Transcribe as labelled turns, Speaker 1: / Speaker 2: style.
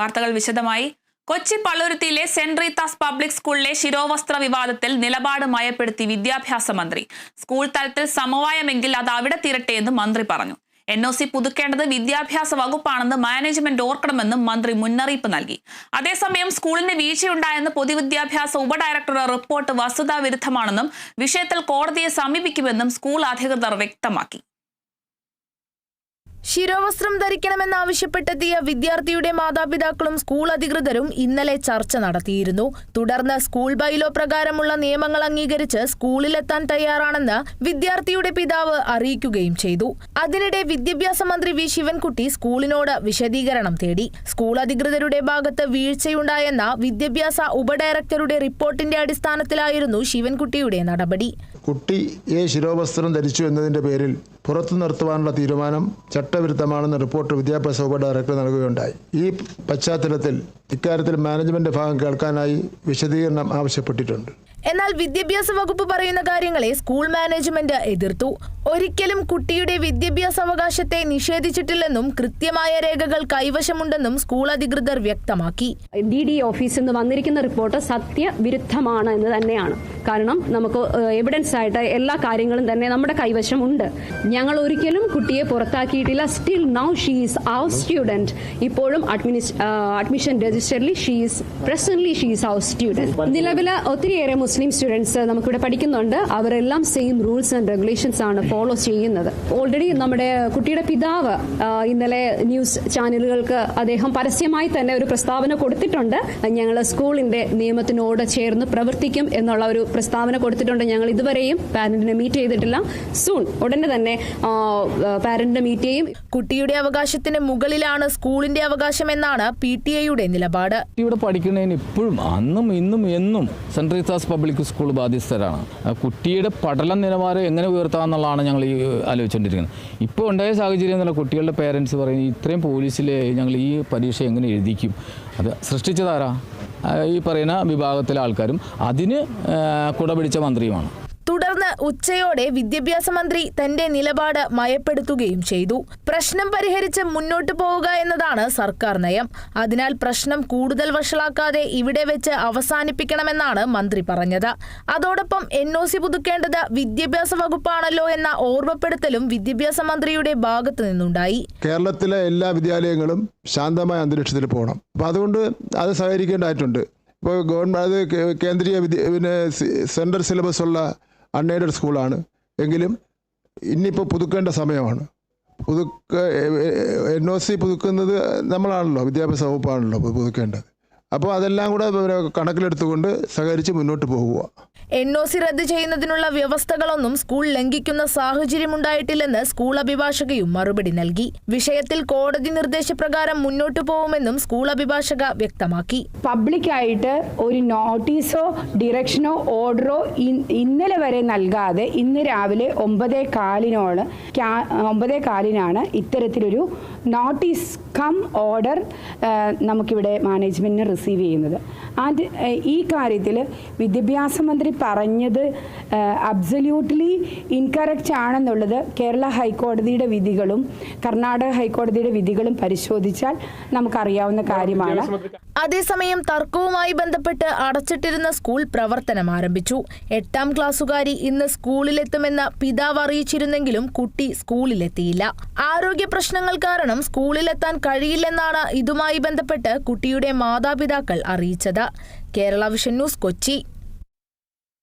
Speaker 1: വാർത്തകൾ വിശദമായി. കൊച്ചി പള്ളുരുത്തിയിലെ സെന്റ് റീത്താസ് പബ്ലിക് സ്കൂളിലെ ശിരോവസ്ത്ര വിവാദത്തിൽ നിലപാട് മയപ്പെടുത്തി വിദ്യാഭ്യാസ മന്ത്രി. സ്കൂൾ തലത്തിൽ സമവായമെങ്കിൽ അത് അവിടെ തീരട്ടെ എന്ന് മന്ത്രി പറഞ്ഞു. എൻ ഒ സി പുതുക്കേണ്ടത് വിദ്യാഭ്യാസ വകുപ്പാണെന്ന് മാനേജ്മെന്റ് ഓർക്കണമെന്നും മന്ത്രി മുന്നറിയിപ്പ് നൽകി. അതേസമയം സ്കൂളിന് വീഴ്ചയുണ്ടായെന്ന് പൊതുവിദ്യാഭ്യാസ ഉപഡയറക്ടറുടെ റിപ്പോർട്ട് വസ്തുതാ വിരുദ്ധമാണെന്നും വിഷയത്തിൽ കോടതിയെ സമീപിക്കുമെന്നും സ്കൂൾ അധികൃതർ വ്യക്തമാക്കി.
Speaker 2: ശിരോവസ്ത്രം ധരിക്കണമെന്നാവശ്യപ്പെട്ടെത്തിയ വിദ്യാർത്ഥിയുടെ മാതാപിതാക്കളും സ്കൂൾ അധികൃതരും ഇന്നലെ ചർച്ച നടത്തിയിരുന്നു. തുടർന്ന് സ്കൂൾ ബൈലോ പ്രകാരമുള്ള നിയമങ്ങൾ അംഗീകരിച്ച് സ്കൂളിലെത്താൻ തയ്യാറാണെന്ന് വിദ്യാർത്ഥിയുടെ പിതാവ് അറിയിക്കുകയും ചെയ്തു. അതിനിടെ വിദ്യാഭ്യാസ മന്ത്രി വി. ശിവൻകുട്ടി സ്കൂളിനോട് വിശദീകരണം തേടി. സ്കൂൾ അധികൃതരുടെ ഭാഗത്ത് വീഴ്ചയുണ്ടായെന്ന വിദ്യാഭ്യാസ ഉപഡയറക്ടറുടെ റിപ്പോർട്ടിന്റെ അടിസ്ഥാനത്തിലായിരുന്നു ശിവൻകുട്ടിയുടെ നടപടി.
Speaker 3: കുട്ടി ഏ ശിരോവസ്ത്രം ധരിച്ചു എന്നതിന്റെ പേരിൽ പുറത്തു നിർത്തുവാനുള്ള തീരുമാനം ചട്ടവിരുദ്ധമാണെന്ന് റിപ്പോർട്ട് വിദ്യാഭ്യാസ വകുപ്പ് ഡയറക്ടർ നൽകുകയുണ്ടായി. ഈ പശ്ചാത്തലത്തിൽ ഇക്കാര്യത്തിൽ മാനേജ്മെന്റ് ഭാഗം കേൾക്കാനായി വിശദീകരണം ആവശ്യപ്പെട്ടിട്ടുണ്ട്.
Speaker 2: എന്നാൽ വിദ്യാഭ്യാസ വകുപ്പ് പറയുന്ന കാര്യങ്ങളെ സ്കൂൾ മാനേജ്മെന്റ് എതിർത്തു. ഒരിക്കലും കുട്ടിയുടെ വിദ്യാഭ്യാസ അവകാശത്തെ നിഷേധിച്ചിട്ടില്ലെന്നും കൃത്യമായ രേഖകൾ കൈവശമുണ്ടെന്നും സ്കൂൾ അധികൃതർ വ്യക്തമാക്കി.
Speaker 4: ഡി ഡി ഓഫീസിൽ നിന്ന് വന്നിരിക്കുന്ന റിപ്പോർട്ട് സത്യവിരുദ്ധമാണ് എന്ന് തന്നെയാണ്. കാരണം നമുക്ക് എവിഡൻസ് ആയിട്ട് എല്ലാ കാര്യങ്ങളും തന്നെ നമ്മുടെ കൈവശം ഉണ്ട് ഞങ്ങൾ ഒരിക്കലും കുട്ടിയെ പുറത്താക്കിയിട്ടില്ല. Still now she's our student ഇപ്പോഴും അഡ്മിഷൻ രജിസ്റ്ററിൽ she's presently she's our student നിലവിൽ ഒത്തിരിയേറെ മുസ്ലിം സ്റ്റുഡൻസ് നമുക്കിവിടെ പഠിക്കുന്നുണ്ട്. അവരെല്ലാം സെയിം റൂൾസ് ആൻഡ് റെഗുലേഷൻസ് ആണ് ഫോളോ ചെയ്യുന്നത്. ഓൾറെഡി നമ്മുടെ കുട്ടിയുടെ പിതാവ് ഇന്നലെ ന്യൂസ് ചാനലുകൾക്ക് അദ്ദേഹം പരസ്യമായി തന്നെ ഒരു പ്രസ്താവന കൊടുത്തിട്ടുണ്ട്. ഞങ്ങൾ സ്കൂളിന്റെ നിയമത്തിനോട് ചേർന്ന് പ്രവർത്തിക്കും എന്നുള്ള ഒരു പ്രസ്താവന കൊടുത്തിട്ടുണ്ട് ഞങ്ങൾ ഇതുവരെയും. പാരന്റിനെ മീറ്റ് ചെയ്തിട്ടില്ല. സൂൺ ഉടനെ തന്നെ പാരന്റിനെ മീറ്റ് ചെയ്യും.
Speaker 2: കുട്ടിയുടെ അവകാശത്തിന് മുകളിലാണ് സ്കൂളിന്റെ അവകാശം എന്നാണ് പി ടി എയുടെ നിലപാട്.
Speaker 5: ഇവിടെ പഠിക്കുന്നതിന് ഇപ്പോഴും അന്നും ഇന്നും എന്നും സെൻട്രൽ റീസാസ് പബ്ലിക് സ്കൂൾ ബാധ്യസ്ഥരാണ്. കുട്ടിയുടെ പഠന നിലവാരം എങ്ങനെ ഉയർത്താമെന്നുള്ളതാണ് ഞങ്ങൾ ഈ ആലോചിച്ചുകൊണ്ടിരിക്കുന്നത് ഇപ്പോൾ ഉണ്ടായ സാഹചര്യം എന്നുള്ള കുട്ടികളുടെ പേരൻസ് പറയുന്നത് ഇത്രയും പോലീസിലെ ഞങ്ങൾ ഈ പരീക്ഷ എങ്ങനെ എഴുതിക്കും? അത് സൃഷ്ടിച്ചതാരാ? ഈ പറയുന്ന വിഭാഗത്തിലെ ആൾക്കാരും അതിന് കുടപിടിച്ച കുട പിടിച്ച മന്ത്രിയുമാണ്.
Speaker 2: ഉച്ചയോടെ വിദ്യാഭ്യാസ മന്ത്രി തന്റെ നിലപാട് മയപ്പെടുത്തുകയും ചെയ്തു. പ്രശ്നം പരിഹരിച്ച് മുന്നോട്ടു പോവുക എന്നതാണ് സർക്കാർ നയം. അതിനാൽ പ്രശ്നം കൂടുതൽ വഷളാക്കാതെ ഇവിടെ വെച്ച് അവസാനിപ്പിക്കണമെന്നാണ് മന്ത്രി പറഞ്ഞത്. അതോടൊപ്പം എൻ ഒ സി പുതുക്കേണ്ടത് വിദ്യാഭ്യാസ വകുപ്പാണല്ലോ എന്ന ഓർമ്മപ്പെടുത്തലും വിദ്യാഭ്യാസ മന്ത്രിയുടെ ഭാഗത്തു നിന്നുണ്ടായി.
Speaker 3: കേരളത്തിലെ എല്ലാ വിദ്യാലയങ്ങളും ശാന്തമായ അന്തരീക്ഷത്തിൽ പോകണം. അപ്പോൾ അതുകൊണ്ട് അത് സഹകരിക്കേണ്ടതായിട്ടുണ്ട്. ഇപ്പോൾ ഗവൺമെന്റ് അത് കേന്ദ്രീയ വിദ്യ പിന്നെ സെൻട്രൽ സിലബസ് ഉള്ള അൺഎയ്ഡഡ് സ്കൂളാണ്. എങ്കിലും ഇനിയിപ്പോൾ പുതുക്കേണ്ട സമയമാണ്. പുതുക്ക എൻ ഒ സി പുതുക്കുന്നത് നമ്മളാണല്ലോ വിദ്യാഭ്യാസ വകുപ്പാണല്ലോ പുതുക്കേണ്ടത്. അപ്പോൾ അതെല്ലാം കൂടെ കണക്കിലെടുത്തുകൊണ്ട് സഹകരിച്ച് മുന്നോട്ട് പോകുക.
Speaker 2: എൻ ഒ സി റദ്ദ് ചെയ്യുന്നതിനുള്ള വ്യവസ്ഥകളൊന്നും സ്കൂൾ ലംഘിക്കുന്ന സാഹചര്യമുണ്ടായിട്ടില്ലെന്ന് സ്കൂൾ അഭിഭാഷകയും മറുപടി നൽകി. വിഷയത്തിൽ കോടതി നിർദ്ദേശപ്രകാരം മുന്നോട്ടു പോകുമെന്നും സ്കൂൾ അഭിഭാഷക വ്യക്തമാക്കി.
Speaker 6: പബ്ലിക്കായിട്ട് ഒരു നോട്ടീസോ ഡിറക്ഷനോ ഓർഡറോ ഇന്നലെ വരെ നൽകാതെ ഇന്ന് രാവിലെ ഒമ്പതേ കാലിനോട് ഒമ്പതേ കാലിനാണ് ഇത്തരത്തിലൊരു നോട്ടീസ് കം ഓർഡർ നമുക്കിവിടെ മാനേജ്മെന്റിന് റിസീവ് ചെയ്യുന്നത്. ആൻഡ് ഈ കാര്യത്തിൽ വിദ്യാഭ്യാസ മന്ത്രി പറഞ്ഞത് അബ്സല്യൂട്ട്ലി ഇൻകറക്റ്റ് ആണെന്നുള്ളത് കേരള ഹൈക്കോടതിയുടെ വിധികളും കർണാടക ഹൈക്കോടതിയുടെ വിധികളും പരിശോധിച്ചാൽ നമുക്കറിയാവുന്ന കാര്യമാണ്.
Speaker 2: അതേസമയം തർക്കവുമായി ബന്ധപ്പെട്ട് അടച്ചിട്ടിരുന്ന സ്കൂൾ പ്രവർത്തനം ആരംഭിച്ചു. എട്ടാം ക്ലാസ്സുകാരി ഇന്ന് സ്കൂളിലെത്തുമെന്ന് പിതാവ് അറിയിച്ചിരുന്നെങ്കിലും കുട്ടി സ്കൂളിലെത്തിയില്ല. ആരോഗ്യ പ്രശ്നങ്ങൾ കാരണം സ്കൂളിലെത്താൻ കഴിയില്ലെന്നാണ് ഇതുമായി ബന്ധപ്പെട്ട് കുട്ടിയുടെ മാതാപിതാക്കൾ അറിയിച്ചത്. Kerala vision news Kochi.